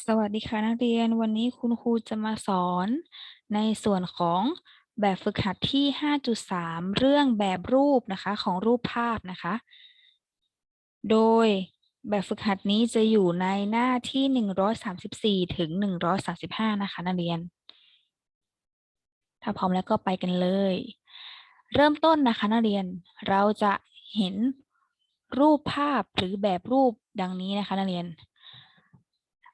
สวัสดีค่ะนักเรียนวันนี้คุณครูจะมาสอนในส่วนของแบบฝึกหัดที่ 5.3 เรื่องแบบรูปนะคะของรูปภาพนะคะ โดยแบบฝึกหัดนี้จะอยู่ในหน้าที่ 134 ถึง 135 นะคะนักเรียน ถ้าพร้อมแล้วก็ไปกันเลย เริ่มต้นนะคะนักเรียนเราจะเห็นรูปภาพหรือแบบรูปดังนี้นะคะนักเรียน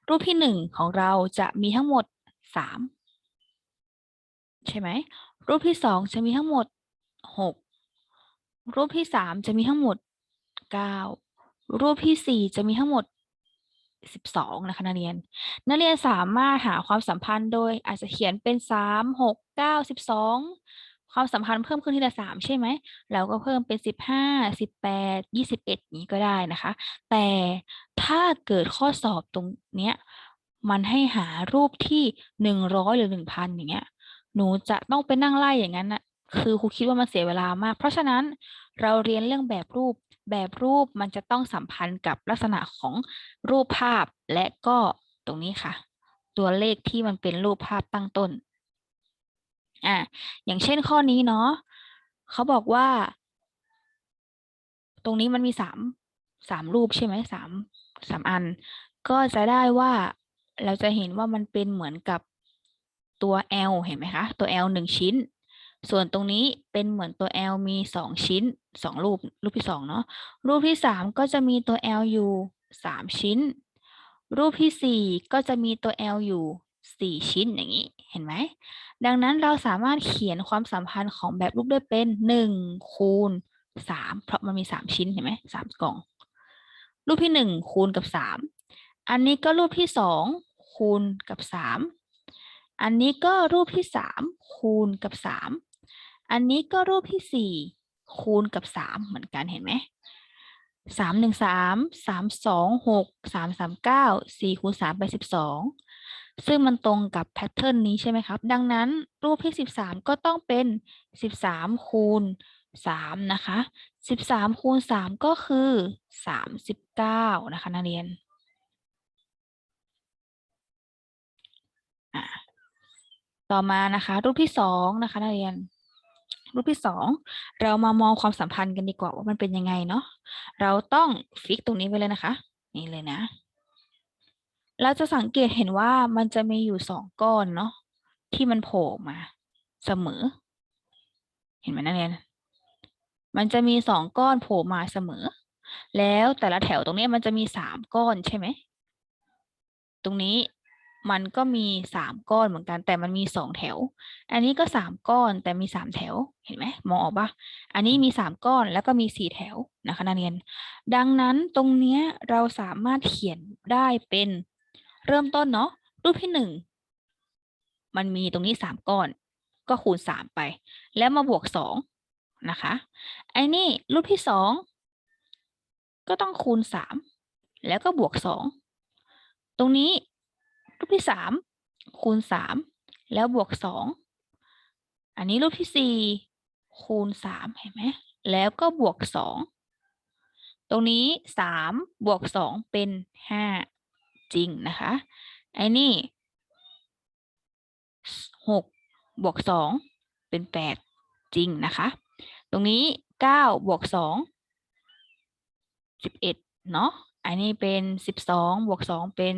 รูปที่หนึ่งของเราจะมีทั้งหมดสามใช่ไหม รูปที่สองจะมีทั้งหมดหกรูปที่สามจะมีทั้งหมดเก้ารูปที่สี่จะมีทั้งหมดสิบสองนะคะนักเรียน นักเรียนสามารถหาความสัมพันธ์โดยอาจจะเขียนเป็นสามหกเก้าสิบสอง ความสัมพันธ์เพิ่มขึ้นทีละสามใช่ไหมเราก็เพิ่มเป็นสิบห้าสิบแปดยี่สิบเอ็ดนี้ก็ได้นะคะ แต่ถ้าเกิดข้อสอบตรงเนี้ยมันให้หารูปที่หนึ่งร้อยหรือหนึ่งพันอย่างเงี้ยหนูจะต้องไปนั่งไล่อย่างนั้นน่ะคือครูคิดว่ามันเสียเวลามาก เพราะฉะนั้นเราเรียนเรื่องแบบรูป แบบรูปมันจะต้องสัมพันธ์กับลักษณะของรูปภาพและก็ตรงนี้ค่ะ ตัวเลขที่มันเป็นรูปภาพตั้งต้น อะอย่างเช่นข้อนี้เนาะเขาบอกว่า ตรงนี้มันมีสามสามรูปใช่ไหมสามสามอัน ก็จะได้ว่าเราจะเห็นว่ามันเป็นเหมือนกับตัว L เห็นไหมคะ ตัว L หนึ่งชิ้น ส่วนตรงนี้เป็นเหมือนตัว L มีสองชิ้นสองรูป รูปที่สองเนาะ รูปที่สามก็จะมีตัว L อยู่สามชิ้น รูปที่สี่ก็จะมีตัว L อยู่ สี่ชิ้นอย่างนี้เห็นไหม ดังนั้นเราสามารถเขียนความสัมพันธ์ของแบบรูปได้เป็นหนึ่งคูณสามเพราะมันมีสามชิ้นเห็นไหมสามกล่อง รูปที่หนึ่งคูณกับสามอันนี้ก็รูปที่สองคูณกับสามอันนี้ก็รูปที่สามคูณกับสามอันนี้ก็รูปที่สี่คูณกับสามเหมือนกันเห็นไหมสามหนึ่งสามสามสองหกสามสามเก้าสี่คูณสามไปสิบสอง ซึ่งมันตรงกับแพทเทิร์นนี้ใช่ไหมครับ ดังนั้นรูปที่สิบสามก็ต้องเป็นสิบสามคูณสามนะคะสิบสามคูณสามก็คือสามสิบเก้านะคะนักเรียนต่อมานะคะ รูปที่สองนะคะนักเรียน รูปที่สองเรามามองความสัมพันธ์กันดีกว่าว่ามันเป็นยังไงเนาะเราต้องฟิกตรงนี้ไว้เลยนะคะ นี่เลยนะ เราจะสังเกตเห็นว่ามันจะมีอยู่สองก้อนเนาะที่มันโผล่มาเสมอ เห็นไหมนักเรียน มันจะมีสองก้อนโผล่มาเสมอ แล้วแต่ละแถวตรงนี้มันจะมีสามก้อนใช่ไหม ตรงนี้มันก็มีสามก้อนเหมือนกัน แต่มันมีสองแถว อันนี้ก็สามก้อนแต่มีสามแถว เห็นไหมมองออกปะอันนี้มีสามก้อนแล้วก็มีสี่แถวนะคะนักเรียน ดังนั้นตรงเนี้ยเราสามารถเขียนได้เป็น เริ่มต้นเนาะรูปที่หนึ่งมันมีตรงนี้สามก้อน ก็คูณสามไป แล้วมาบวกสองนะคะ ไอ้นี่รูปที่สองก็ต้องคูณสามแล้วก็บวกสองตรงนี้รูปที่สามคูณสามแล้วบวกสองอันนี้รูปที่สี่คูณสามเห็นไหมแล้วก็บวกสองตรงนี้สามบวกสองเป็นห้า จริงนะคะ ไอ้นี่หกบวกสองเป็นแปดจริงนะคะ ตรงนี้เก้าบวกสองสิบเอ็ดเนาะอันนี้เป็นสิบสองบวกสองเป็น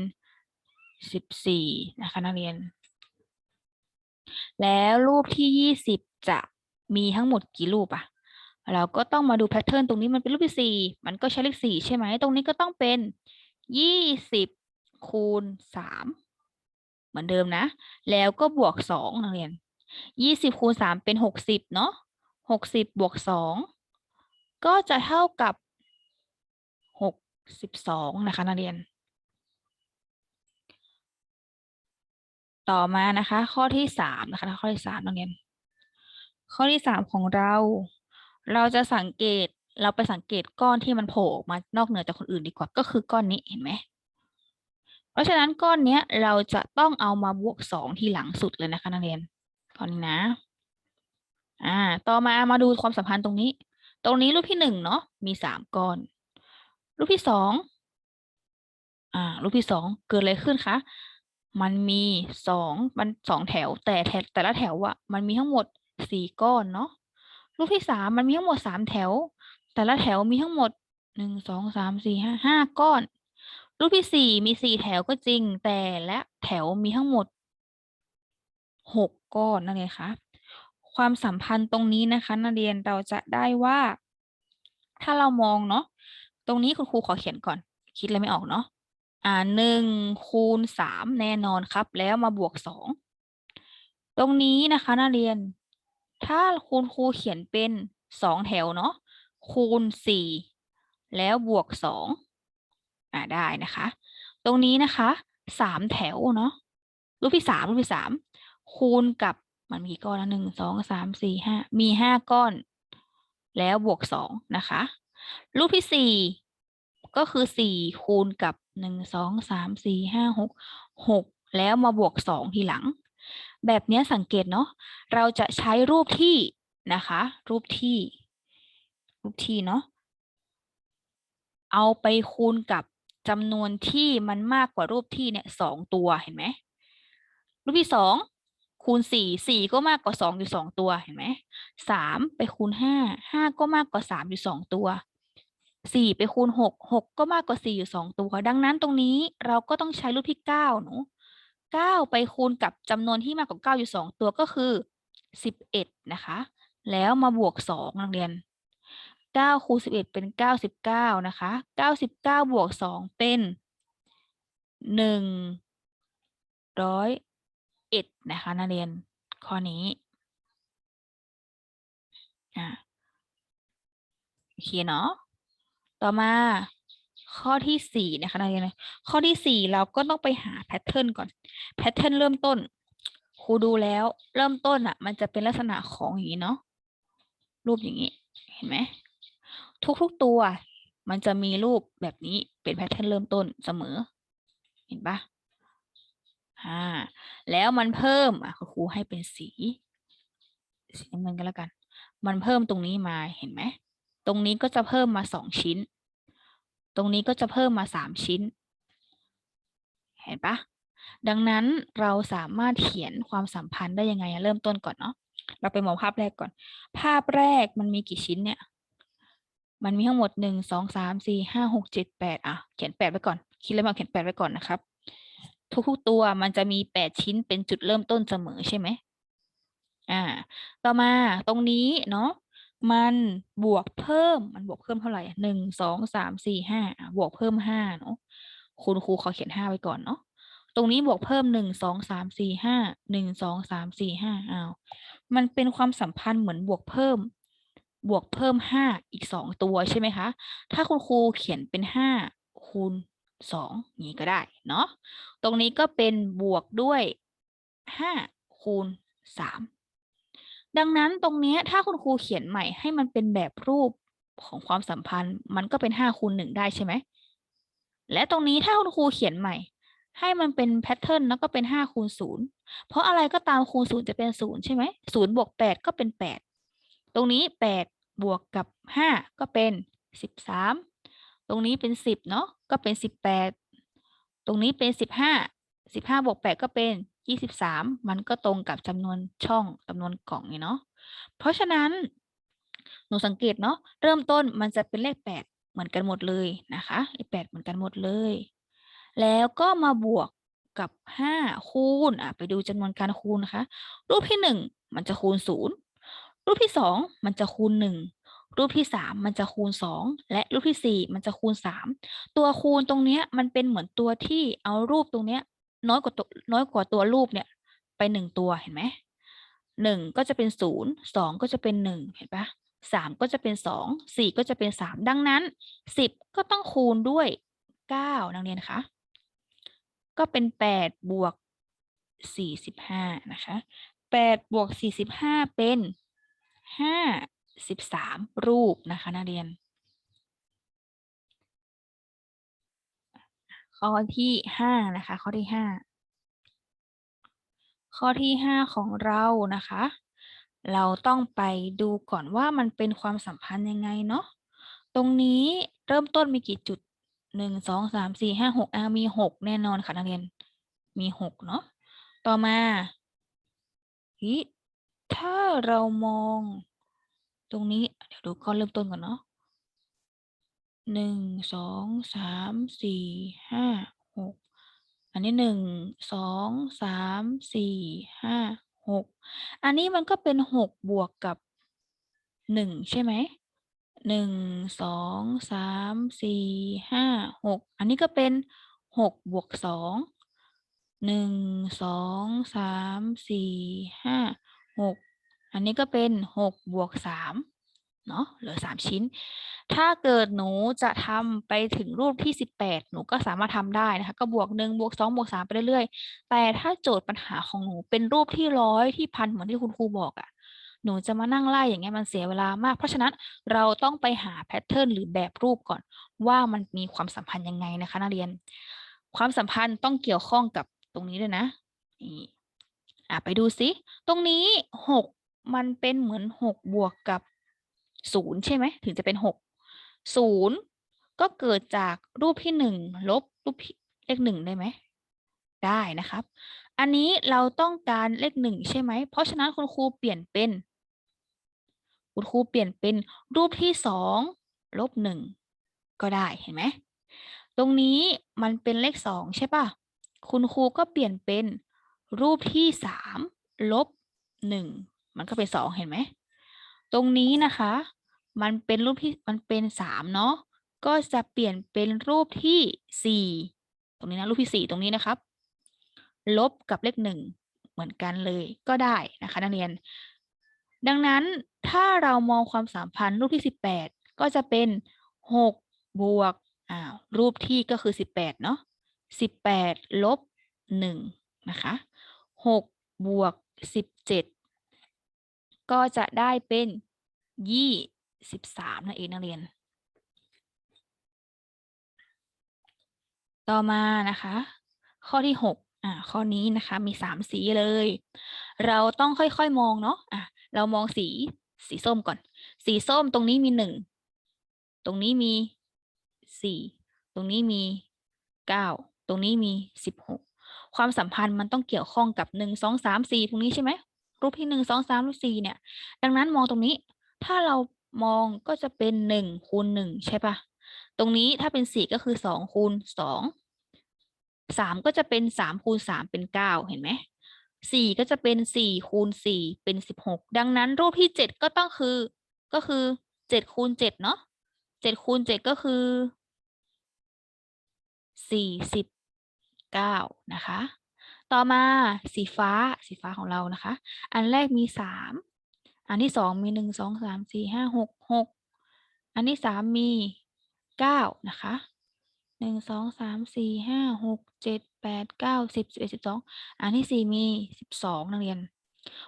สิบสี่นะคะนักเรียน แล้วรูปที่ยี่สิบจะมีทั้งหมดกี่รูปอะเราก็ต้องมาดูแพทเทิร์นตรงนี้มันเป็นรูปที่สี่มันก็ใช้เลขสี่ใช่ไหม ตรงนี้ก็ต้องเป็นยี่สิบ คูณสามเหมือนเดิมนะ แล้วก็บวกสองนักเรียนยี่สิบคูณสามเป็นหกสิบเนาะหกสิบบวกสองก็จะเท่ากับหกสิบสองนะคะนักเรียน ต่อมานะคะ ข้อที่สามนะคะ ข้อที่สามนักเรียน ข้อที่สามของเรา เราจะสังเกตเราไปสังเกตก้อนที่มันโผล่ออกมานอกเหนือจากคนอื่นดีกว่า ก็คือก้อนนี้เห็นไหม เพราะฉะนั้นก้อนเนี้ยเราจะต้องเอามาบวกสองที่หลังสุดเลยนะคะนักเรียนก้อนนี้นะ อ่า ต่อมามาดูความสัมพันธ์ตรงนี้ ตรงนี้รูปที่หนึ่งเนาะมีสามก้อน รูปที่สองอ่า รูปที่สองเกิดอะไรขึ้นคะมันมีสองมันสองแถวแต่แถวแต่ละแถวอะมันมีทั้งหมดสี่ก้อนเนาะรูปที่สามมันมีทั้งหมดสามแถว แต่ละแถวมีทั้งหมดหนึ่งสองสามสี่ห้าห้าก้อน รูปที่สี่มีสี่แถวก็จริง แต่และแถวมีทั้งหมดหกก้อนนั่นเองคะความสัมพันธ์ตรงนี้นะคะ นักเรียนเราจะได้ว่า ถ้าเรามองเนาะตรงนี้คุณครูขอเขียนก่อน คิดอะไรไม่ออกเนาะอ่าหนึ่งคูณสามแน่นอนครับ แล้วมาบวกสองตรงนี้นะคะนักเรียน ถ้าคุณครูเขียนเป็นสองแถวเนาะคูณสี่แล้วบวกสอง อ่าได้นะคะ ตรงนี้นะคะสามแถวเนาะรูปที่สามรูปที่สามคูณกับมันมีกี่ก้อนละหนึ่งสองสามสี่ห้ามีห้าก้อน แล้วบวกสองนะคะ รูปที่สี่ก็คือสี่คูณกับหนึ่งสองสามสี่ห้าหกหกแล้วมาบวกสองทีหลัง แบบนี้สังเกตเนาะเราจะใช้รูปที่นะคะ รูปที่ รูปที่เนาะเอาไปคูณกับ จำนวนที่มันมากกว่ารูปที่เนี่ยสองตัวเห็นไหมรูปที่สองคูณสี่สี่ก็มากกว่าสองอยู่สองตัวเห็นไหมสามไปคูณห้าห้าก็มากกว่าสามอยู่สองตัวสี่ไปคูณหกหกก็มากกว่าสี่อยู่สองตัว ดังนั้นตรงนี้เราก็ต้องใช้รูปที่เก้าหนูเก้าไปคูณกับจำนวนที่มากกว่าเก้าอยู่สองตัวก็คือสิบเอ็ดนะคะ แล้วมาบวกสองนักเรียน เก้าคูณสิบเอ็ดเป็นเก้าสิบเก้านะคะเก้าสิบเก้าบวกสองเป็นหนึ่งร้อยเอ็ดนะคะ นักเรียน ข้อนี้อ่าโอเคเนาะ ต่อมาข้อที่สี่นะคะนักเรียนข้อที่สี่เราก็ต้องไปหาแพทเทิร์นก่อน แพทเทิร์นเริ่มต้น ครูดูแล้ว เริ่มต้นอะ มันจะเป็นลักษณะของอย่างนี้เนาะ รูปอย่างนี้ เห็นไหม ทุกๆตัว มันจะมีรูปแบบนี้เป็นแพทเทิร์นเริ่มต้นเสมอ เห็นปะอ่าแล้วมันเพิ่มอะครูให้เป็นสี สีน้ำเงินก็แล้วกัน มันเพิ่มตรงนี้มาเห็นไหมตรงนี้ก็จะเพิ่มมาสองชิ้น ตรงนี้ก็จะเพิ่มมาสามชิ้น เห็นปะดังนั้นเราสามารถเขียนความสัมพันธ์ได้ยังไงเริ่มต้นก่อนเนาะเราไปมองภาพแรกก่อน ภาพแรกมันมีกี่ชิ้นเนี่ย มันมีทั้งหมดหนึ่งสองสามสี่ห้าหกเจ็ดแปดอะ เขียนแปดไว้ก่อน คิดแล้วมาเขียนแปดไว้ก่อนนะครับ ทุกๆตัวมันจะมีแปดชิ้นเป็นจุดเริ่มต้นเสมอใช่ไหมอ่า ต่อมาตรงนี้เนาะมันบวกเพิ่มมันบวกเพิ่มเท่าไหร่หนึ่งสองสามสี่ห้าบวกเพิ่มห้าเนาะคุณครูขอเขียนห้าไว้ก่อนเนาะตรงนี้บวกเพิ่มหนึ่งสองสามสี่ห้าหนึ่งสองสามสี่ห้าอ้าวมันเป็นความสัมพันธ์เหมือนบวกเพิ่ม บวกเพิ่มห้าอีกสองตัวใช่ไหมคะ ถ้าคุณครูเขียนเป็นห้าคูณสองนี้ก็ได้เนาะ ตรงนี้ก็เป็นบวกด้วยห้าคูณสามดังนั้นตรงนี้ถ้าคุณครูเขียนใหม่ให้มันเป็นแบบรูปของความสัมพันธ์มันก็เป็นห้าคูณหนึ่งได้ใช่ไหม และตรงนี้ถ้าคุณครูเขียนใหม่ ให้มันเป็นแพทเทิร์นแล้วก็เป็นห้าคูณศูนย์เพราะอะไรก็ตามคูณศูนย์จะเป็นศูนย์ใช่ไหมศูนย์บวกแปดก็เป็นแปด ตรงนี้แปดบวกกับห้าก็เป็นสิบสามตรงนี้เป็นสิบเนาะก็เป็นสิบแปดตรงนี้เป็นสิบห้าสิบห้าบวกแปดก็เป็นยี่สิบสามมันก็ตรงกับจำนวนช่องจำนวนกล่องนี่เนาะเพราะฉะนั้นหนูสังเกตเนาะเริ่มต้นมันจะเป็นเลขแปดเหมือนกันหมดเลยนะคะเลขแปดเหมือนกันหมดเลย แล้วก็มาบวกกับห้าคูณอะไปดูจำนวนการคูณนะคะ รูปที่หนึ่งมันจะคูณศูนย์ รูปที่สองมันจะคูณหนึ่งรูปที่สามมันจะคูณสองและรูปที่สี่มันจะคูณสามตัวคูณตรงเนี้ยมันเป็นเหมือนตัวที่เอารูปตรงเนี้ยน้อยกว่าตัวน้อยกว่าตัวรูปเนี่ยไปหนึ่งตัวเห็นไหมหนึ่งก็จะเป็นศูนย์สองก็จะเป็นหนึ่งเห็นปะสามก็จะเป็นสองสี่ก็จะเป็นสามดังนั้นสิบก็ต้องคูณด้วยเก้านักเรียนคะก็เป็นแปดบวกสี่สิบห้านะคะแปดบวกสี่สิบห้าเป็น ห้าสิบสามรูปนะคะนักเรียน ข้อที่ห้านะคะ ข้อที่ห้าข้อที่ห้าของเรานะคะ เราต้องไปดูก่อนว่ามันเป็นความสัมพันธ์ยังไงเนาะตรงนี้เริ่มต้นมีกี่จุดหนึ่งสองสามสี่ห้าหกอ่ามีหกแน่นอนค่ะนักเรียนมีหกเนาะต่อมาฮิ ถ้าเรามองตรงนี้ เดี๋ยวดูข้อเริ่มต้นก่อนเนาะหนึ่งสองสามสี่ห้าหกอันนี้หนึ่งสองสามสี่ห้าหกอันนี้มันก็เป็นหกบวกกับหนึ่งใช่ไหมหนึ่งสองสามสี่ห้าหกอันนี้ก็เป็นหกบวกสองหนึ่งสองสามสี่ห้า หกอันนี้ก็เป็นหกบวกสามเนาะเหลือสามชิ้น ถ้าเกิดหนูจะทำไปถึงรูปที่สิบแปดหนูก็สามารถทำได้นะคะ ก็บวกหนึ่งบวกสองบวกสามไปเรื่อยๆ แต่ถ้าโจทย์ปัญหาของหนูเป็นรูปที่ร้อยที่พันเหมือนที่คุณครูบอกอะ่ะหนูจะมานั่งไล่อย่างเงี้ยมันเสียเวลามาก เพราะฉะนั้นเราต้องไปหาแพทเทิร์นหรือแบบรูปก่อน ว่ามันมีความสัมพันธ์ยังไงนะคะนักเรียน ความสัมพันธ์ต้องเกี่ยวข้องกับตรงนี้ด้วยนะนี่ อะไปดูซิตรงนี้หกมันเป็นเหมือนหกบวกกับศูนย์ใช่ไหม ถึงจะเป็นหกศูนย์ก็เกิดจากรูปที่หนึ่งลบรูปเลขหนึ่งได้ไหม ได้นะครับ อันนี้เราต้องการเลขหนึ่งใช่ไหม เพราะฉะนั้นคุณครูเปลี่ยนเป็นคุณครูเปลี่ยนเป็นรูปที่สองลบหนึ่งก็ได้เห็นไหม ตรงนี้มันเป็นเลขสองใช่ป่ะคุณครูก็เปลี่ยนเป็น รูปที่สามลบหนึ่งมันก็เป็นสองเห็นไหม ตรงนี้นะคะ มันเป็นรูปที่มันเป็นสามเนาะก็จะเปลี่ยนเป็นรูปที่สี่ตรงนี้นะรูปที่สี่ตรงนี้นะครับ ลบกับเลขหนึ่งเหมือนกันเลยก็ได้นะคะ นักเรียน ดังนั้นถ้าเรามองความสัมพันธ์รูปที่สิบแปดก็จะเป็นหกบวกอ้าวรูปที่ก็คือสิบแปดเนาะสิบแปดลบหนึ่งนะคะ หกบวกสิบเจ็ดก็จะได้เป็นยี่สิบสามนั่นเองนักเรียน ต่อมานะคะ ข้อที่หกอ่าข้อนี้นะคะมีสามสีเลย เราต้องค่อยๆมองเนาะอะเรามองสีสีส้มก่อน สีส้มตรงนี้มีหนึ่งตรงนี้มีสี่ตรงนี้มีเก้าตรงนี้มีสิบหก ความสัมพันธ์มันต้องเกี่ยวข้องกับหนึ่งสองสามสี่ตรงนี้ใช่ไหมรูปที่หนึ่งสองสามรูปสี่เนี่ย ดังนั้นมองตรงนี้ ถ้าเรามองก็จะเป็นหนึ่งคูณหนึ่งใช่ปะตรงนี้ถ้าเป็นสี่ก็คือสองคูณสองสามก็จะเป็นสามคูณสามเป็นเก้าเห็นไหมสี่ก็จะเป็นสี่คูณสี่เป็นสิบหกดังนั้นรูปที่เจ็ดก็ต้องคือ ก็คือเจ็ดคูณเจ็ดเนาะเจ็ดคูณเจ็ดก็คือสี่สิบ เก้านะคะ ต่อมาสีฟ้าสีฟ้าของเรานะคะ อันแรกมีสามอันที่สองมีหนึ่งสองสามสี่ห้าหกหกอันที่สามมีเก้านะคะหนึ่งสองสามสี่ห้าหกเจ็ดแปดเก้าสิบสิบเอ็ดสิบสองอันที่สี่มีสิบสองนักเรียน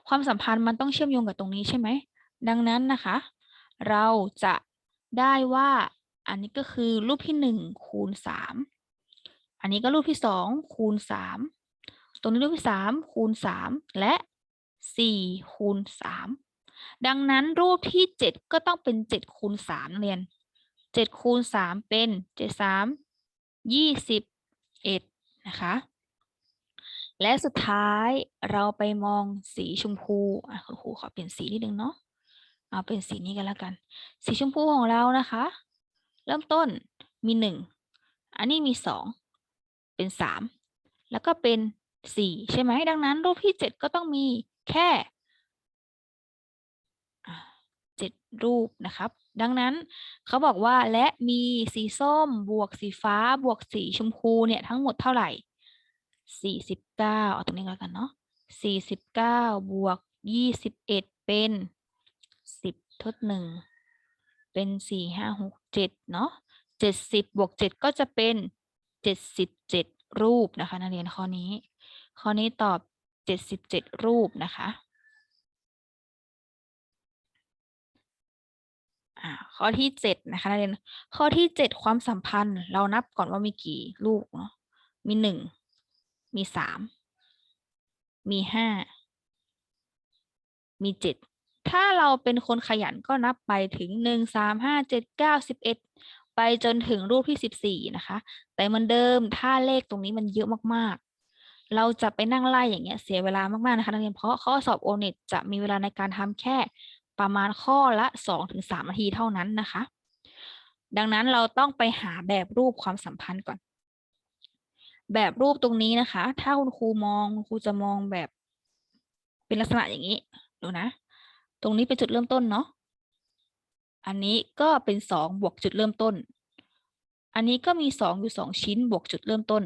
ความสัมพันธ์มันต้องเชื่อมโยงกับตรงนี้ใช่ไหม ดังนั้นนะคะ เราจะได้ว่าอันนี้ก็คือรูปที่หนึ่งคูณสาม อันนี้ก็รูปที่สองคูณสามตรงนี้รูปที่สามคูณสามและสี่คูณสามดังนั้นรูปที่เจ็ดก็ต้องเป็นเจ็ดคูณสามเรียนเจ็ดคูณสามเป็นเจ็ดสามยี่สิบเอ็ดนะคะ และสุดท้ายเราไปมองสีชมพูอะคุณครูขอเปลี่ยนสีนิดนึงเนาะเอาเป็นสีนี้กันแล้วกัน สีชมพูของเรานะคะ เริ่มต้นมีหนึ่งอันนี้มีสอง เป็นสามแล้วก็เป็นสี่ใช่ไหมดังนั้น รูปที่เจ็ดก็ต้องมีแค่เจ็ดรูปนะครับ ดังนั้นเขาบอกว่าและมีสีส้มบวกสีฟ้าบวกสีชมพูเนี่ยทั้งหมดเท่าไหร่สี่สิบเก้าเอาตรงนี้แล้วกันเนาะสี่สิบเก้าบวกยี่สิบเอ็ดเป็นสิบทดหนึ่งเป็นสี่ห้าหกเจ็ดเนาะเจ็ดสิบบวกเจ็ดก็จะเป็น เจ็ดสิบเจ็ดรูปนะคะนักเรียนข้อนี้ ข้อนี้ตอบเจ็ดสิบเจ็ดรูปนะคะอ่าข้อที่เจ็ดนะคะนักเรียนข้อที่เจ็ดความสัมพันธ์ เรานับก่อนว่ามีกี่ลูกเนาะมีหนึ่งมีสามมีห้ามีเจ็ดถ้าเราเป็นคนขยันก็นับไปถึงหนึ่งสามห้าเจ็ดเก้าสิบเอ็ด ไปจนถึงรูปที่สิบสี่นะคะ แต่เหมือนเดิมถ้าเลขตรงนี้มันเยอะมากๆ เราจะไปนั่งไล่อย่างเงี้ยเสียเวลามากๆนะคะนักเรียนเพราะข้อสอบโอเน็ตจะมีเวลาในการทำแค่ประมาณข้อละสองถึงสามนาทีเท่านั้นนะคะ ดังนั้นเราต้องไปหาแบบรูปความสัมพันธ์ก่อน แบบรูปตรงนี้นะคะ ถ้าคุณครูมองคุณครูจะมองแบบเป็นลักษณะอย่างนี้ดูนะ ตรงนี้เป็นจุดเริ่มต้นเนาะ อันนี้ก็เป็นสองบวกจุดเริ่มต้น อันนี้ก็มีสองอยู่สองชิ้น บวกจุดเริ่มต้น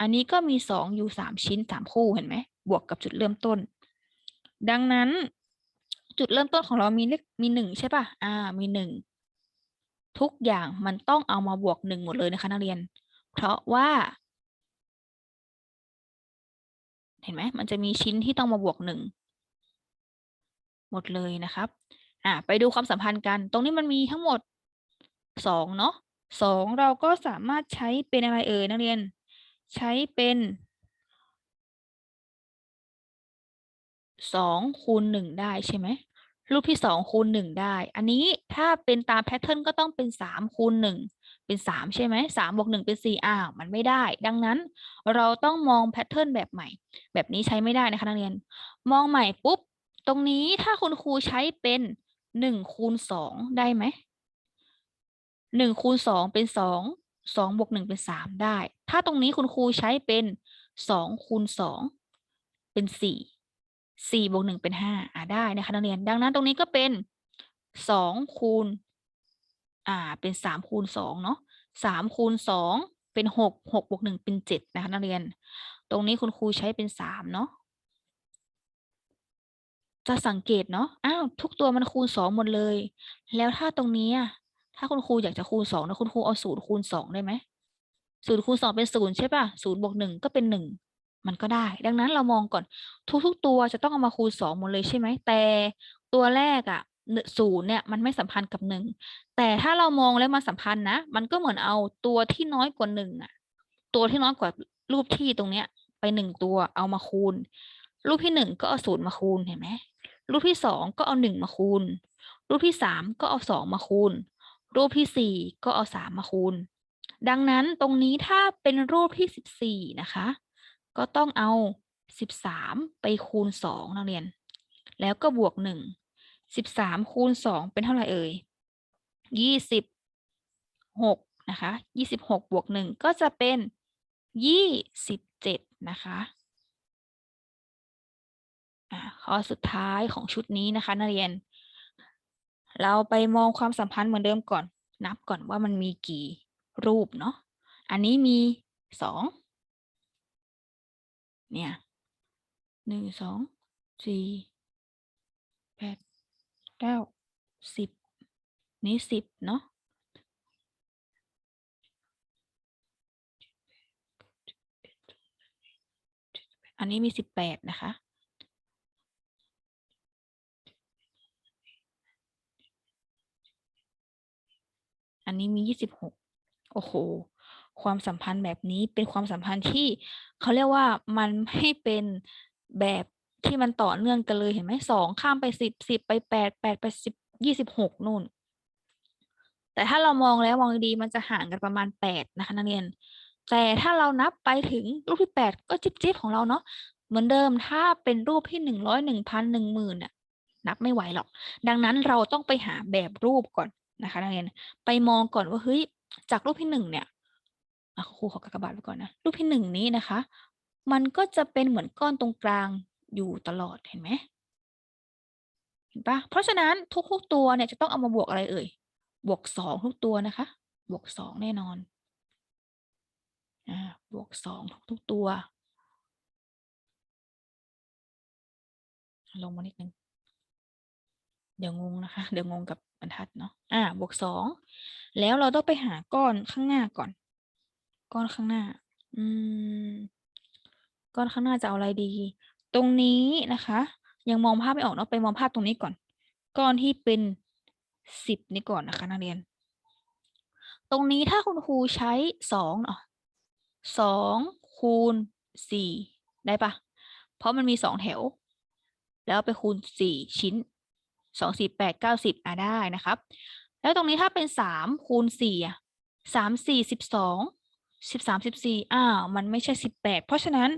อันนี้ก็มีสองอยู่สามชิ้นสามคู่เห็นไหมบวกกับจุดเริ่มต้น ดังนั้น จุดเริ่มต้นของเรามีเลขมีหนึ่งใช่ปะอ่า มีหนึ่งทุกอย่างมันต้องเอามาบวกหนึ่งหมดเลยนะคะนักเรียน เพราะว่า เห็นไหมมันจะมีชิ้นที่ต้องมาบวกหนึ่งหมดเลยนะครับ อ่าไปดูความสัมพันธ์กัน ตรงนี้มันมีทั้งหมดสองเนาะสองเราก็สามารถใช้เป็นอะไรเอ่ยนักเรียน ใช้เป็นสองคูณหนึ่งได้ใช่ไหมรูปที่สองคูณหนึ่งได้ อันนี้ถ้าเป็นตามแพทเทิร์นก็ต้องเป็นสามคูณหนึ่งเป็นสามใช่ไหมสามบวกหนึ่งเป็นสี่อ้าวมันไม่ได้ ดังนั้นเราต้องมองแพทเทิร์นแบบใหม่ แบบนี้ใช้ไม่ได้นะคะนักเรียน มองใหม่ปุ๊บ ตรงนี้ถ้าคุณครูใช้เป็น หนึ่งคูณสองได้ไหมหนึ่งคูณสองเป็นสองสองบวกหนึ่งเป็นสามได้ ถ้าตรงนี้คุณครูใช้เป็นสองคูณสองเป็นสี่สี่บวกหนึ่งเป็นห้าอ่าได้นะคะนักเรียน ดังนั้นตรงนี้ก็เป็นสองคูณอ่าเป็นสามคูณสองเนาะสามคูณสองเป็นหกหกบวกหนึ่งเป็นเจ็ดนะคะนักเรียน ตรงนี้คุณครูใช้เป็นสามเนาะ จะสังเกตเนาะ อ้าวทุกตัวมันคูณสองหมดเลย แล้วถ้าตรงนี้อะถ้าคุณครูอยากจะคูณสองนะคุณครูเอาศูนย์คูณสองได้ไหมศูนย์คูณสองเป็นศูนย์ใช่ป่ะศูนย์บวกหนึ่งก็เป็นหนึ่งมันก็ได้ ดังนั้นเรามองก่อน ทุก ๆ ตัวจะต้องเอามาคูณสองหมดเลยใช่ไหม แต่ตัวแรกอะศูนย์เนี่ยมันไม่สัมพันธ์กับหนึ่ง แต่ถ้าเรามองแล้วมาสัมพันธ์นะ มันก็เหมือนเอาตัวที่น้อยกว่าหนึ่งอะตัวที่น้อยกว่ารูปที่ตรงเนี้ย ไปหนึ่งตัวเอามาคูณ รูปที่หนึ่งก็เอาศูนย์มาคูณเห็นไหม รูปที่สองก็เอาหนึ่งมาคูณ รูปที่สามก็เอาสองมาคูณ รูปที่สี่ก็เอาสามมาคูณ ดังนั้นตรงนี้ถ้าเป็นรูปที่สิบสี่นะคะ ก็ต้องเอาสิบสามไปคูณสองนักเรียน แล้วก็บวกหนึ่งสิบสามคูณสองเป็นเท่าไหร่เอ่ยยี่สิบหกนะคะยี่สิบหกบวกหนึ่งก็จะเป็นยี่สิบเจ็ดนะคะ ข้อสุดท้ายของชุดนี้นะคะ นักเรียน เราไปมองความสัมพันธ์เหมือนเดิมก่อน นับก่อนว่ามันมีกี่รูปเนาะอันนี้มีสองเนี่ยหนึ่งสองสี่แปดเก้าสิบนี้สิบเนาะอันนี้มีสิบแปดนะคะ อันนี้มียี่สิบหกโอ้โห ความสัมพันธ์แบบนี้เป็นความสัมพันธ์ที่เขาเรียกว่ามันไม่เป็นแบบที่มันต่อเนื่องกันเลยเห็นไหมสองข้ามไปสิบสิบไปแปดแปดไปสิบยี่สิบหกนู่น แต่ถ้าเรามองแล้วมองดีมันจะห่างกันประมาณแปดนะคะนักเรียน แต่ถ้าเรานับไปถึงรูปที่แปดก็จิ๊บจิ๊บของเราเนาะเหมือนเดิมถ้าเป็นรูปที่หนึ่งร้อยหนึ่งพันหนึ่งหมื่นน่ะนับไม่ไหวหรอก ดังนั้นเราต้องไปหาแบบรูปก่อน นะคะนักเรียนไปมองก่อนว่าเฮ้ยจากรูปที่หนึ่งเนี่ยครูขอกากบาทไปก่อนนะรูปที่หนึ่งนี้นะคะ มันก็จะเป็นเหมือนก้อนตรงกลางอยู่ตลอดเห็นไหมเห็นปะเพราะฉะนั้นทุกๆตัวเนี่ยจะต้องเอามาบวกอะไรเอ่ยบวกสองทุกตัวนะคะ บวกสองแน่นอนอ่าบวกสองทุกๆตัว ลงมานิดนึงเดี๋ยวงงนะคะ เดี๋ยวงงกับ รรทัดเนาะอ่าบวกสองแล้วเราต้องไปหาก้อนข้างหน้าก่อน ก้อนข้างหน้า อืม ก้อนข้างหน้าจะเอาอะไรดี ตรงนี้นะคะ ยังมองภาพไม่ออกเนาะไปมองภาพตรงนี้ก่อน ก้อนที่เป็นสิบนี้ก่อนนะคะนักเรียน ตรงนี้ถ้าคุณครูใช้สองเนาะสองคูณสี่ได้ปะเพราะมันมีสองแถว แล้วไปคูณสี่ชิ้น สองสี่แปดเก้าสิบอะได้นะครับ แล้วตรงนี้ถ้าเป็นสามคูณสี่อะสามสี่สิบสองสิบสามสิบสี่อ้าว มันไม่ใช่สิบแปดเพราะฉะนั้น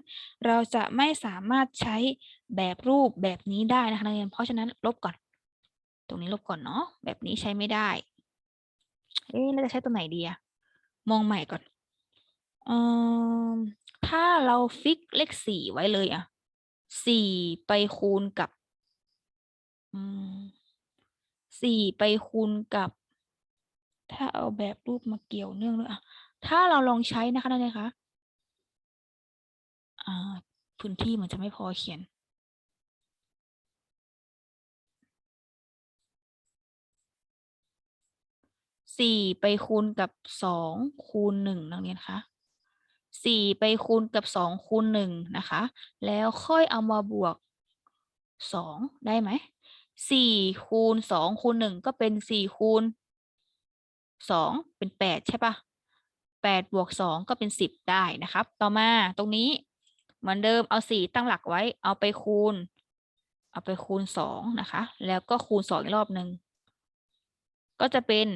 เราจะไม่สามารถใช้แบบรูปแบบนี้ได้นะคะนักเรียนเพราะฉะนั้นลบก่อน ตรงนี้ลบก่อนเนาะแบบนี้ใช้ไม่ได้ เอ๊ะเราจะใช้ตัวไหนดีอะมองใหม่ก่อนออถ้าเราฟิกเลขสี่ไว้เลยอะสี่ไปคูณกับ อืม สี่ไปคูณกับ ถ้าเอาแบบรูปมาเกี่ยวเนื่องด้วยอะถ้าเราลองใช้นะคะนักเรียคะอ่าพื้นที่มันจะไม่พอเขียนสี่ไปคูณกับสองคูณหนึ่งนักเรียนคะสี่ไปคูณกับสองคูณหนึ่งนะคะ แล้วค่อยเอามาบวกสองได้ไหม สี่คูณสองคูณหนึ่งก็เป็นสี่คูณสองเป็นแปดใช่ปะแปดบวกสองก็เป็นสิบได้นะครับ ต่อมาตรงนี้เหมือนเดิมเอาสี่ตั้งหลักไว้ เอาไปคูณ เอาไปคูณสองนะคะ แล้วก็คูณสองอีกรอบหนึ่งก็จะเป็น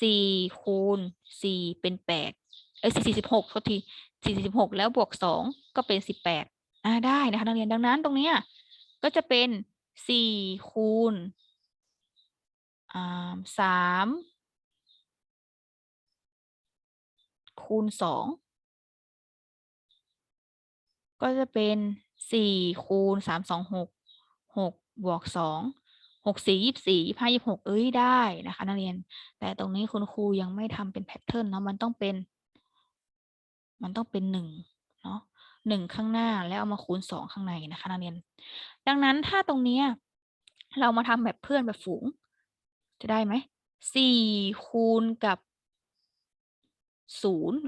สี่คูณสี่เป็นแปดเอ้ยสี่สี่สิบหกทษทีสี่สี่สิบหกแล้วบวกสองก็เป็นสิบแปดอ่าได้นะคะนักเรียนดังนั้นตรงเนี้ยก็จะเป็น สี่คูณสามคูณสองก็จะเป็นสี่คูณสามสองหกหกบวกสองหกสี่ยี่สี่ยี่ห้ายี่หกเอ้ยได้นะคะนักเรียน แต่ตรงนี้คุณครูยังไม่ทำเป็นแพทเทิร์นเนาะมันต้องเป็น มันต้องเป็นหนึ่ง หนึ่งข้างหน้าแล้วเอามาคูณสองข้างในนะคะนักเรียน ดังนั้นถ้าตรงนี้เรามาทำแบบเพื่อนแบบฝูง จะได้ไหมสี่คูณกับศูนย์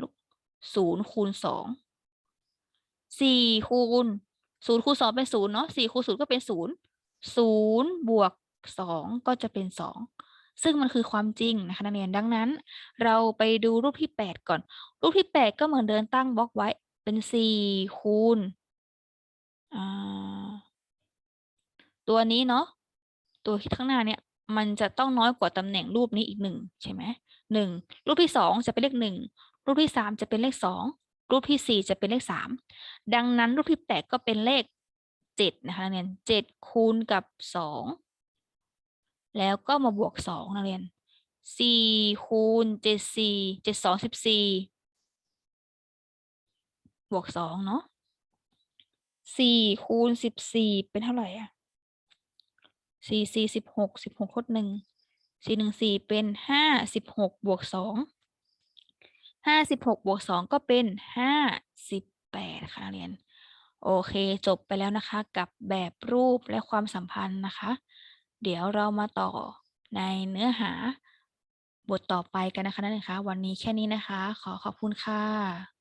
ศูนย์คูณสองสี่คูณศูนย์คูณสองเป็นศูนย์เนาะสี่คูณศูนย์ก็เป็นศูนย์ศูนย์บวกสองก็จะเป็นสองซึ่งมันคือความจริงนะคะนักเรียนดังนั้น เราไปดูรูปที่แปดก่อน รูปที่แปดก็เหมือนเดินตั้งบล็อกไว้ เป็นสี่คูณตัวนี้เนาะตัวที่ข้างหน้าเนี่ย มันจะต้องน้อยกว่าตำแหน่งรูปนี้อีกหนึ่งใช่ไหมหนึ่งรูปที่สองจะเป็นเลขหนึ่งรูปที่สามจะเป็นเลขสองรูปที่สี่จะเป็นเลขสามดังนั้นรูปที่แปดก็เป็นเลขเจ็ดนะคะนักเรียนเจ็ดคูณกับสองแล้วก็มาบวกสองนักเรียนสี่คูณเจ็ดสี่เจ็ดสองสิบสี่ บวกสองเนาะสี่คูณสิบสี่เป็นเท่าไหร่อะสี่สี่สิบหกสิบหกคดหนึ่งสี่หนึ่งสี่เป็นห้าสิบหกบวกสองห้าสิบหกบวกสองก็เป็นห้าสิบแปดค่ะเรียน โอเคจบไปแล้วนะคะกับแบบรูปและความสัมพันธ์นะคะ เดี๋ยวเรามาต่อในเนื้อหาบทต่อไปกันนะคะนั่นเองคะวันนี้แค่นี้นะคะ ขอขอบคุณค่ะ